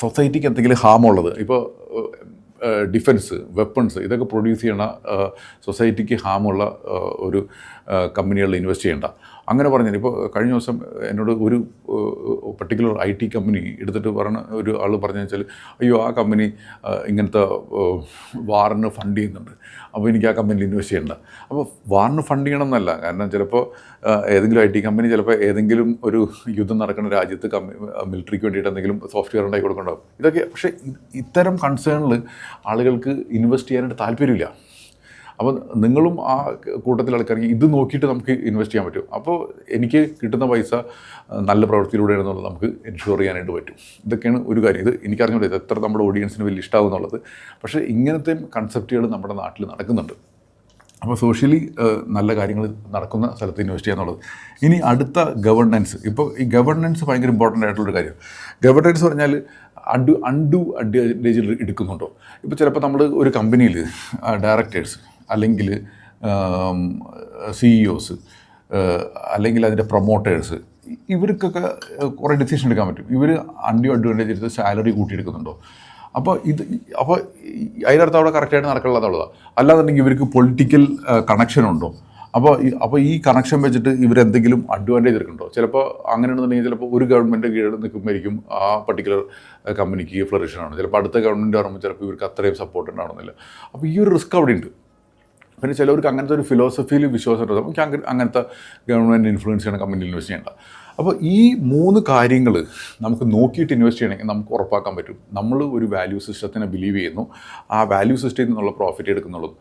സൊസൈറ്റിക്ക് എന്തെങ്കിലും ഹാമുള്ളത് ഇപ്പോൾ ഡിഫൻസ് വെപ്പൺസ് ഇതൊക്കെ പ്രൊഡ്യൂസ് ചെയ്യണ സൊസൈറ്റിക്ക് ഹാമുള്ള ഒരു കമ്പനികളിൽ ഇൻവെസ്റ്റ് ചെയ്യേണ്ട. അങ്ങനെ പറഞ്ഞത് ഇപ്പോൾ കഴിഞ്ഞ ദിവസം എന്നോട് ഒരു പർട്ടിക്കുലർ ഐ ടി കമ്പനി എടുത്തിട്ട് പറഞ്ഞ ഒരു ആൾ പറഞ്ഞു വെച്ചാൽ അയ്യോ ആ കമ്പനി ഇങ്ങനത്തെ വാറിന് ഫണ്ട് ചെയ്യുന്നുണ്ട്. അപ്പോൾ എനിക്ക് ആ കമ്പനിയിൽ ഇൻവെസ്റ്റ് ചെയ്യണ്ട. അപ്പോൾ വാറിന് ഫണ്ട് ചെയ്യണം എന്നല്ല കാരണം ചിലപ്പോൾ ഏതെങ്കിലും ഐ ടി കമ്പനി ചിലപ്പോൾ ഏതെങ്കിലും ഒരു യുദ്ധം നടക്കുന്ന രാജ്യത്ത് കമ്പനി മിലിറ്ററിക്ക് വേണ്ടിയിട്ട് എന്തെങ്കിലും സോഫ്റ്റ്വെയർ ഉണ്ടാക്കി കൊടുക്കണ്ടാവും. ഇതൊക്കെ പക്ഷേ ഇത്തരം കൺസേണിൽ ആളുകൾക്ക് ഇൻവെസ്റ്റ് ചെയ്യാനായിട്ട് താല്പര്യമില്ല. അപ്പോൾ നിങ്ങളും ആ കൂട്ടത്തിൽ ആൾക്കാർക്ക് ഇത് നോക്കിയിട്ട് നമുക്ക് ഇൻവെസ്റ്റ് ചെയ്യാൻ പറ്റും അപ്പോൾ എനിക്ക് കിട്ടുന്ന പൈസ നല്ല പ്രവൃത്തിയിലൂടെയാണ് എന്നുള്ളത് നമുക്ക് എൻഷുർ ചെയ്യാനായിട്ട് പറ്റും ഇതൊക്കെയാണ് ഒരു കാര്യം ഇത് എനിക്കറിഞ്ഞൂടെ ഇത് എത്ര നമ്മുടെ ഓഡിയൻസിന് വലിയ ഇഷ്ടമാകും എന്നുള്ളത് പക്ഷേ ഇങ്ങനത്തെ കൺസെപ്റ്റുകൾ നമ്മുടെ നാട്ടിൽ നടക്കുന്നുണ്ട് അപ്പോൾ സോഷ്യലി നല്ല കാര്യങ്ങൾ നടക്കുന്ന സ്ഥലത്ത് ഇൻവെസ്റ്റ് ചെയ്യാന്നുള്ളത് ഇനി അടുത്ത ഗവർണൻസ് ഇപ്പോൾ ഈ ഗവർണൻസ് ഭയങ്കര ഇമ്പോർട്ടന്റ് ആയിട്ടുള്ളൊരു കാര്യം ഗവർണൻസ് പറഞ്ഞാൽ അഡു അൺഡു അഡ്വാന്റേജിൽ എടുക്കുന്നുണ്ടോ ഇപ്പോൾ ചിലപ്പോൾ നമ്മൾ ഒരു കമ്പനിയിൽ ഡയറക്ടേഴ്സ് അല്ലെങ്കിൽ സിഇഒസ് അല്ലെങ്കിൽ അതിന്റെ പ്രൊമോട്ടേഴ്സ് ഇവർക്കൊക്കെ കുറേ ഡിസിഷൻ എടുക്കാൻ പറ്റും. ഇവർ അണ്ടി അഡ്വാന്റേജ് എടുത്ത് സാലറി കൂട്ടിയെടുക്കുന്നുണ്ടോ? അപ്പോൾ ഇത് അപ്പോൾ അതിനർത്ഥം അവിടെ കറക്റ്റായിട്ട് നടക്കുള്ളതാണ് അല്ലാന്നുണ്ടെങ്കിൽ ഇവർക്ക് പൊളിറ്റിക്കൽ കണക്ഷൻ ഉണ്ടോ? അപ്പോൾ അപ്പോൾ ഈ കണക്ഷൻ വെച്ചിട്ട് ഇവരെന്തെങ്കിലും അഡ്വാന്റേജ് എടുക്കുന്നുണ്ടോ? ചിലപ്പോൾ അങ്ങനെയാണെന്നുണ്ടെങ്കിൽ ചിലപ്പോൾ ഒരു ഗവൺമെന്റ് കീഴിൽ നിൽക്കുമ്പോഴായിരിക്കും ആ പർട്ടിക്കുലർ കമ്പനിക്ക് ഫ്ലറിഷനാണ് ചിലപ്പോൾ അടുത്ത ഗവൺമെന്റ് ആകുമ്പോൾ ചിലപ്പോൾ ഇവർക്ക് അത്രയും സപ്പോർട്ട് ഉണ്ടാവണമെന്നില്ല. അപ്പോൾ ഈ ഒരു റിസ്ക് അവിടെ ഉണ്ട് പിന്നെ ചിലവർക്ക് അങ്ങനത്തെ ഒരു ഫിലോസഫിയിൽ വിശ്വാസം ഉണ്ട് നമുക്ക് അങ്ങ- അങ്ങനത്തെ ഗവൺമെന്റ് ഇൻഫ്ലുവൻസ് ചെയ്യണം കമ്പനിയിൽ ഇൻവെസ്റ്റ് ചെയ്യേണ്ട. അപ്പോൾ ഈ മൂന്ന് കാര്യങ്ങൾ നമുക്ക് നോക്കിയിട്ട് ഇൻവെസ്റ്റ് ചെയ്യണമെങ്കിൽ നമുക്ക് ഉറപ്പാക്കാൻ പറ്റും. നമ്മൾ ഒരു വാല്യൂ സിസ്റ്റത്തിനെ ബിലീവ് ചെയ്യുന്നു. ആ വാല്യൂ സിസ്റ്റത്തിൽ നിന്നുള്ള പ്രോഫിറ്റ് എടുക്കുന്നുള്ളൂ.